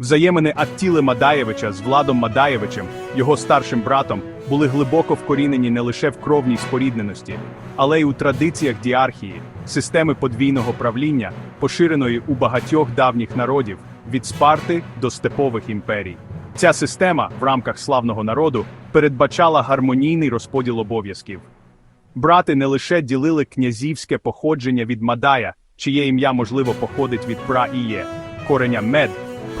Взаємини Аттіли Мадаєвича з Владом Мадаєвичем, його старшим братом, були глибоко вкорінені не лише в кровній спорідненості, але й у традиціях діархії, системи подвійного правління, поширеної у багатьох давніх народів від Спарти до степових імперій. Ця система в рамках славного народу передбачала гармонійний розподіл обов'язків. Брати не лише ділили князівське походження від Мадая, чиє ім'я можливо походить від пра-іє, кореня мед,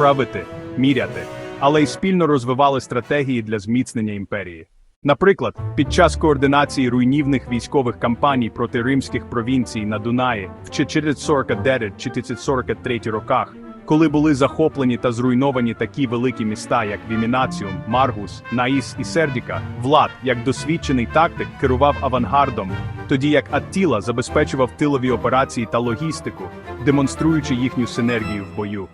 правити, міряти, але й спільно розвивали стратегії для зміцнення імперії. Наприклад, під час координації руйнівних військових кампаній проти римських провінцій на Дунаї в 449-443 роках, коли були захоплені та зруйновані такі великі міста, як Вімінаціум, Маргус, Наїс і Сердіка, Влад, як досвідчений тактик, керував авангардом, тоді як Аттіла забезпечував тилові операції та логістику, демонструючи їхню синергію в бою.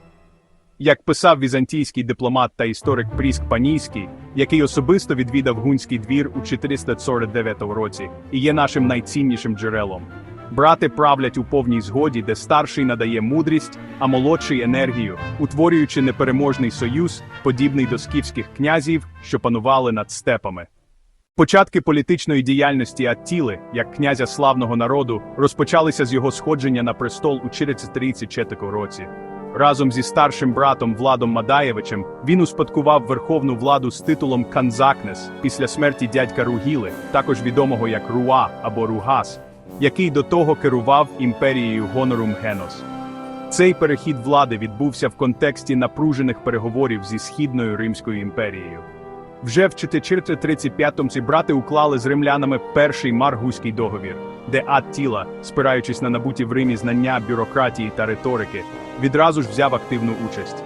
Як писав візантійський дипломат та історик Пріск Панійський, який особисто відвідав гунський двір у 449 році, і є нашим найціннішим джерелом. Брати правлять у повній згоді, де старший надає мудрість, а молодший енергію, утворюючи непереможний союз, подібний до скіфських князів, що панували над степами. Початки політичної діяльності Аттіли, як князя славного народу, розпочалися з його сходження на престол у 434 році. Разом зі старшим братом Владом Мадаєвичем він успадкував верховну владу з титулом Канзакнес після смерті дядька Ругіли, також відомого як Руа або Ругас, який до того керував імперією Гонорум Генос. Цей перехід влади відбувся в контексті напружених переговорів зі Східною Римською імперією. Вже в 435-му ці брати уклали з римлянами перший Маргузький договір, де Аттіла, спираючись на набуті в Римі знання бюрократії та риторики, відразу ж взяв активну участь.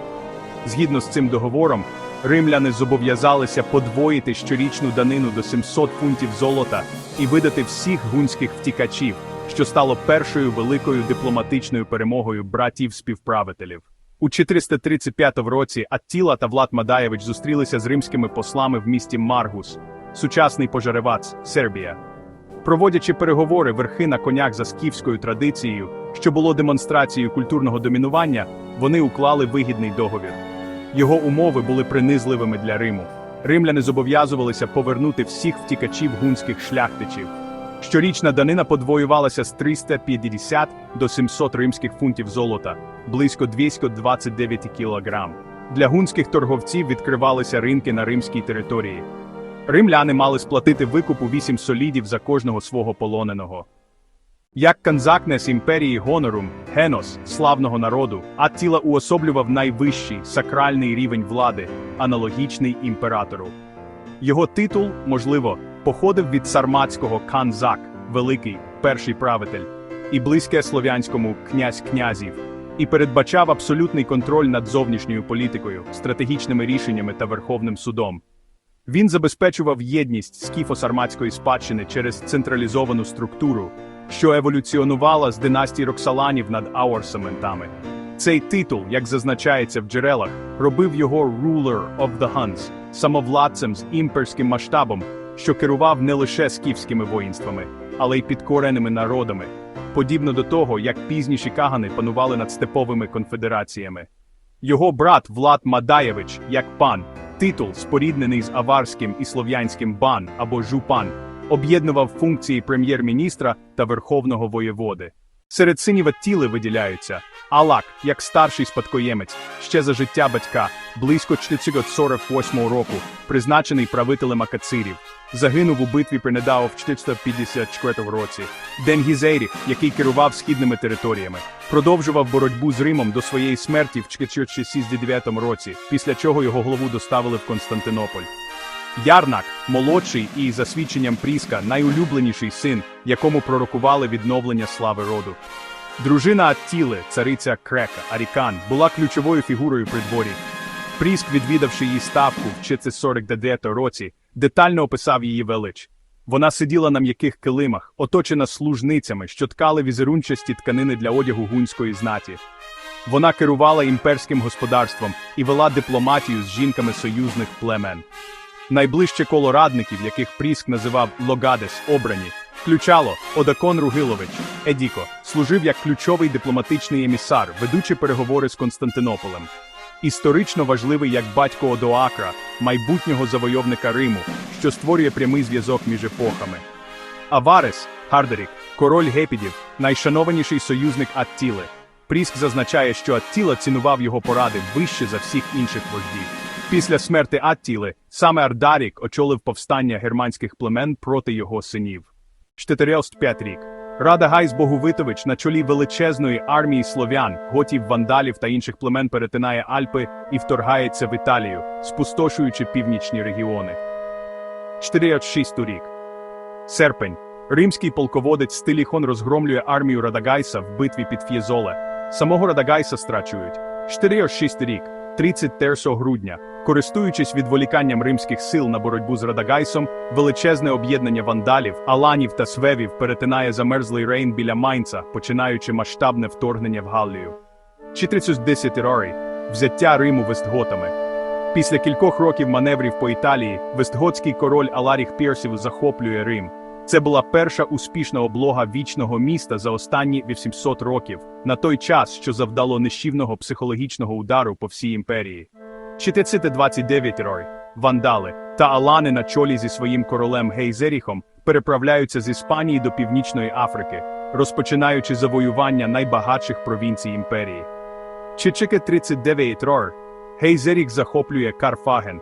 Згідно з цим договором, римляни зобов'язалися подвоїти щорічну данину до 700 фунтів золота і видати всіх гунських втікачів, що стало першою великою дипломатичною перемогою братів-співправителів. У 435 році Аттіла та Влад Мадаєвич зустрілися з римськими послами в місті Маргус, сучасний Пожаревац, Сербія. Проводячи переговори верхи на конях за скіфською традицією, що було демонстрацією культурного домінування, вони уклали вигідний договір. Його умови були принизливими для Риму. Римляни зобов'язувалися повернути всіх втікачів гунських шляхтичів. Щорічна данина подвоювалася з 350 до 700 римських фунтів золота, близько 229 кілограм. Для гунських торговців відкривалися ринки на римській території. Римляни мали сплатити викуп у 8 солідів за кожного свого полоненого. Як канзакнес імперії Гонорум, Генос, славного народу, Аттіла уособлював найвищий сакральний рівень влади, аналогічний імператору. Його титул, можливо, походив від сарматського канзак, великий, перший правитель, і близьке слов'янському князь князів, і передбачав абсолютний контроль над зовнішньою політикою, стратегічними рішеннями та Верховним судом. Він забезпечував єдність скіфо-сарматської спадщини через централізовану структуру, що еволюціонувала з династії Роксаланів над Аурсаментами. Цей титул, як зазначається в джерелах, робив його «ruler of the Huns» самовладцем з імперським масштабом, що керував не лише скіфськими воїнствами, але й підкореними народами, подібно до того, як пізніші кагани панували над степовими конфедераціями. Його брат Влад Мадаєвич, як пан, титул, споріднений з аварським і слов'янським бан або жупан, об'єднував функції прем'єр-міністра та верховного воєводи. Серед синів Аттіли виділяються Алак, як старший спадкоємець, ще за життя батька, близько 448 року, призначений правителем Акацирів, загинув у битві при Недао в 454 році. Денгізейріх, який керував східними територіями, продовжував боротьбу з Римом до своєї смерті в 469 році, після чого його голову доставили в Константинополь. Ярнак, молодший і, за свідченням Пріска, найулюбленіший син, якому пророкували відновлення слави роду. Дружина Аттіли, цариця Крека, Арікан, була ключовою фігурою при дворі. Пріск, відвідавши її ставку в 449 році, детально описав її велич. Вона сиділа на м'яких килимах, оточена служницями, що ткали візерунчасті тканини для одягу гунської знаті. Вона керувала імперським господарством і вела дипломатію з жінками союзних племен. Найближче коло радників, яких Пріск називав Логадес, обрані, включало Одакон Ругилович, Едіко, служив як ключовий дипломатичний емісар, ведучи переговори з Константинополем. історично важливий як батько Одоакра, майбутнього завойовника Риму, що створює прямий зв'язок між епохами. Аварес, Гардерік, король гепідів, найшанованіший союзник Аттіли. Пріск зазначає, що Аттіла цінував його поради вище за всіх інших вождів. Після смерти Аттіли саме Ардарік очолив повстання германських племен проти його синів. 405 рік. Рада Гайс Боговитович на чолі величезної армії слов'ян, готів вандалів та інших племен перетинає Альпи і вторгається в Італію, спустошуючи північні регіони. 406 рік. Серпень. Римський полководець Стиліхон розгромлює армію Радагайса в битві під Ф'єзоле. Самого Радагайса страчують. 406 рік, 31 грудня. Користуючись відволіканням римських сил на боротьбу з Радагайсом, величезне об'єднання вандалів, аланів та свевів перетинає замерзлий рейн біля Майнца, починаючи масштабне вторгнення в Галлію. 410 рори. Взяття Риму Вестготами. Після кількох років маневрів по Італії, вестготський король Аларіх Пірсів захоплює Рим. Це була перша успішна облога вічного міста за останні 800 років, на той час, що завдало нищівного психологічного удару по всій імперії. 429 рой, вандали та алани на чолі зі своїм королем Гейзеріхом переправляються з Іспанії до Північної Африки, розпочинаючи завоювання найбагатших провінцій імперії. Чичики 39 рор, Гейзеріх захоплює Карфаген.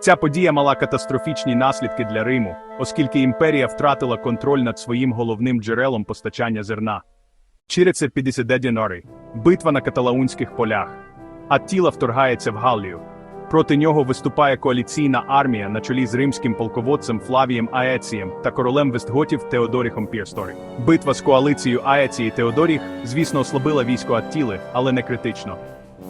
Ця подія мала катастрофічні наслідки для Риму, оскільки імперія втратила контроль над своїм головним джерелом постачання зерна. Чирице 50 нори, битва на каталаунських полях. Аттіла вторгається в Галлію. Проти нього виступає коаліційна армія на чолі з римським полководцем Флавієм Аецієм та королем Вестготів Теодоріхом Пірсторі. Битва з коаліцією Аеції Теодоріх, звісно, ослабила військо Аттіли, але не критично.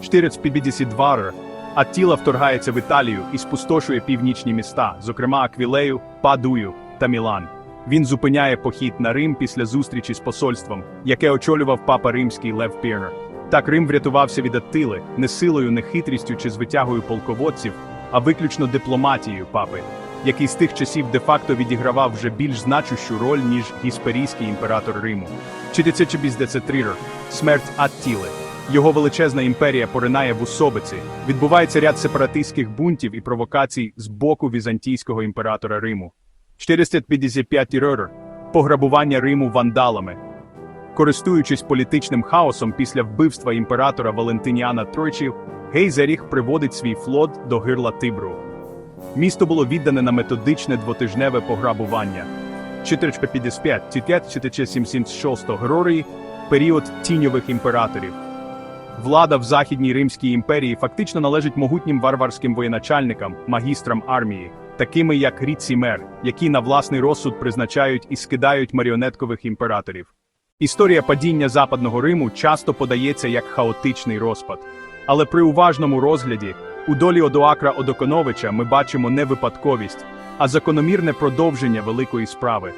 452 р. Аттіла вторгається в Італію і спустошує північні міста, зокрема Аквілею, Падую та Мілан. Він зупиняє похід на Рим після зустрічі з посольством, яке очолював папа римський Лев Пірнер. Так Рим врятувався від Аттили не силою, не хитрістю чи звитягою полководців, а виключно дипломатією папи, який з тих часів де-факто відігравав вже більш значущу роль, ніж гісперійський імператор Риму. 453 смерть Аттіли. Його величезна імперія поринає в усобиці, відбувається ряд сепаратистських бунтів і провокацій з боку візантійського імператора Риму. 455 рор пограбування Риму вандалами. Користуючись політичним хаосом після вбивства імператора Валентиніана Тройчів, Гейзеріх приводить свій флот до гирла Тибру. Місто було віддане на методичне двотижневе пограбування. 455 476 Грорії – період тіньових імператорів. Влада в Західній Римській імперії фактично належить могутнім варварським воєначальникам, магістрам армії, такими як Ріцімер, які на власний розсуд призначають і скидають маріонеткових імператорів. Історія падіння Западного Риму часто подається як хаотичний розпад. Але при уважному розгляді у долі Одоакра Одоконовича ми бачимо не випадковість, а закономірне продовження великої справи.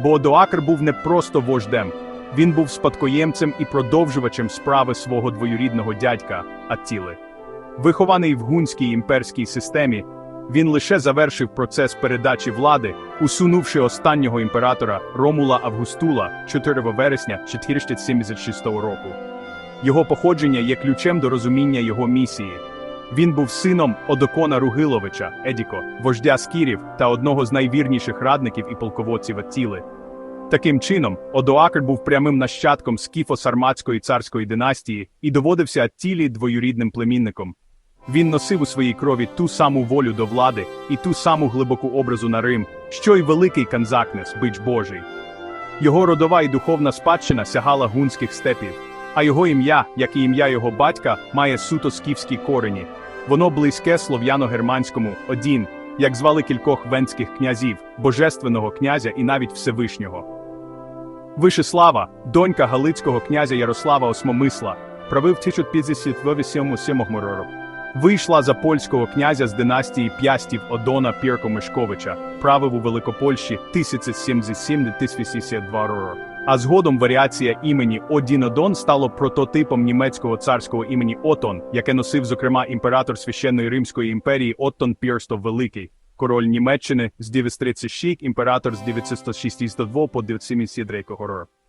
Бо Одоакр був не просто вождем, він був спадкоємцем і продовжувачем справи свого двоюрідного дядька Аттіли. Вихований в гунській імперській системі, він лише завершив процес передачі влади, усунувши останнього імператора Ромула Августула 4 вересня 476 року. Його походження є ключем до розуміння його місії. Він був сином Одокона Ругиловича, Едіко, вождя скірів та одного з найвірніших радників і полководців Аттіли. Таким чином, Одоакр був прямим нащадком скіфо-сарматської царської династії і доводився Аттілі двоюрідним племінником. Він носив у своїй крові ту саму волю до влади і ту саму глибоку образу на Рим, що й великий Канзакнес, бич Божий. Його родова і духовна спадщина сягала гунських степів, а його ім'я, як і ім'я його батька, має суто скіфські корені. Воно близьке слов'яно-германському один, як звали кількох венських князів, божественного князя і навіть Всевишнього. Вишеслава, донька Галицького князя Ярослава Осмомисла, правив 1057 року. Вийшла за польського князя з династії п'ястів Одона Пірко Мишковича, правив у Великопольщі 1077-1082 року. А згодом варіація імені Одінодон стало прототипом німецького царського імені Отон, яке носив, зокрема, імператор священної Римської імперії Оттон Пірстов Великий, король Німеччини з 936, імператор з 962 по 973 року.